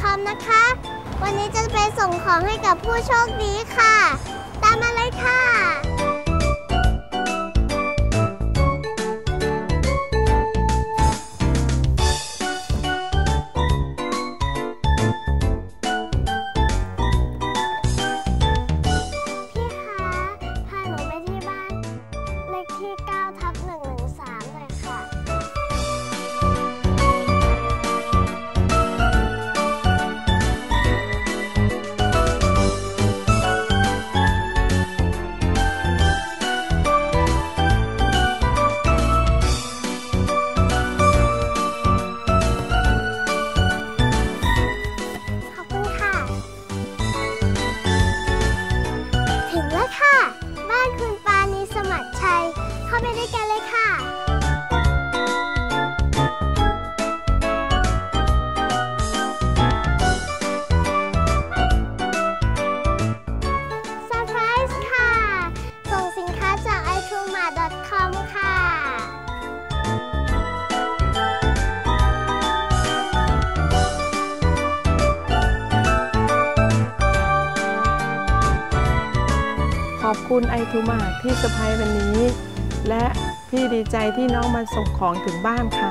.com นะคะ วันนี้จะไปส่งของให้กับผู้โชคดีค่ะ ตามมาเลยค่ะ พี่คะ พาหนูไปที่บ้าน เลขที่9ทับ1 มค่ะขอบคุณไอทูมาที่สะพายวันนี้ และพี่ดีใจที่น้องมาส่งของถึงบ้านค่ะ